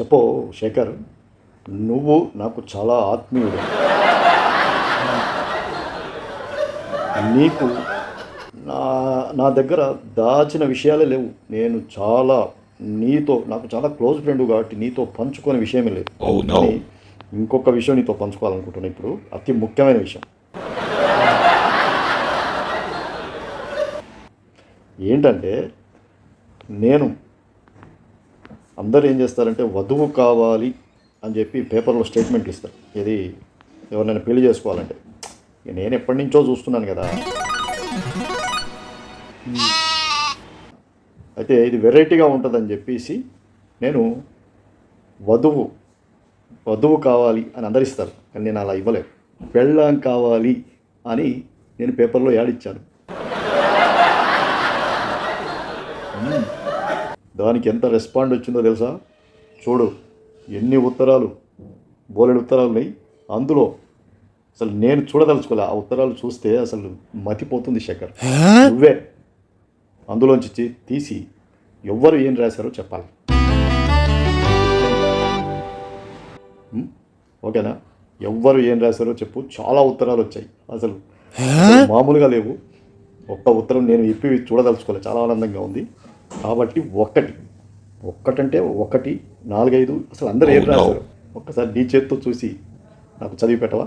చెప్పో శేఖర్ నువ్వు నాకు చాలా ఆత్మీయుడు. నీకు నా నా దగ్గర దాచిన విషయాలే లేవు. నేను చాలా నీతో నాకు చాలా క్లోజ్ ఫ్రెండ్ కాబట్టి నీతో పంచుకునే విషయమే లేదు. ఇంకొక విషయం నీతో పంచుకోవాలనుకుంటున్నా ఇప్పుడు. అతి ముఖ్యమైన విషయం. ఏంటంటే నేను అందరూ ఏం చేస్తారంటే వధువు కావాలి అని చెప్పి పేపర్లో స్టేట్మెంట్ ఇస్తారు. ఇది ఎవరినైనా పెళ్ళి చేసుకోవాలంటే. నేను ఎప్పటి నుంచో చూస్తున్నాను కదా. అయితే ఇది వెరైటీగా ఉంటుందని చెప్పేసి నేను వధువు వధువు కావాలి అని అందరిస్తారు. కానీ నేను అలా ఇవ్వలేదు. పెళ్ళాం కావాలి అని నేను పేపర్లో యాడ్ ఇచ్చాను. దానికి ఎంత రెస్పాండ్ వచ్చిందో తెలుసా? చూడు ఎన్ని ఉత్తరాలు బోలెడు ఉత్తరాలు ఉన్నాయి. అందులో అసలు నేను చూడదలుచుకోలే. ఆ ఉత్తరాలు చూస్తే అసలు మతిపోతుంది శేఖర్. నువ్వే. అందులోంచి తీసి ఎవ్వరు ఏం రాశారో చెప్పాలి? ఓకేనా? ఎవ్వరు ఏం రాశారో చెప్పు. చాలా ఉత్తరాలు వచ్చాయి. అసలు మామూలుగా లేవు. ఒక్క ఉత్తరం నేను ఇప్పి చూడదలుచుకోలేదు చాలా ఆనందంగా ఉంది. కాబట్టి ఒక్కటి ఒక్కటంటే ఒకటి నాలుగైదు. అసలు అందరూ ఏం. రాశారు? ఒక్కసారి నీ చేత్తో చూసి నాకు చదివి పెట్టవా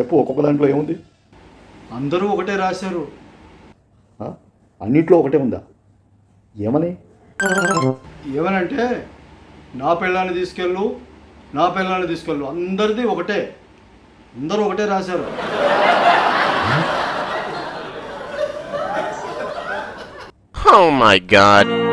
చెప్పు ఒక్కొక్క దాంట్లో ఏముంది? అందరూ ఒకటే రాశారు? అన్నిట్లో ఒకటే ఉందా? ఏమని? ఏమనంటే నా పిల్లాన్ని తీసుకెళ్ళు నా పిల్లాన్ని తీసుకెళ్ళు. అందరిది ఒకటే. అందరూ ఒకటే రాశారు. Oh my god.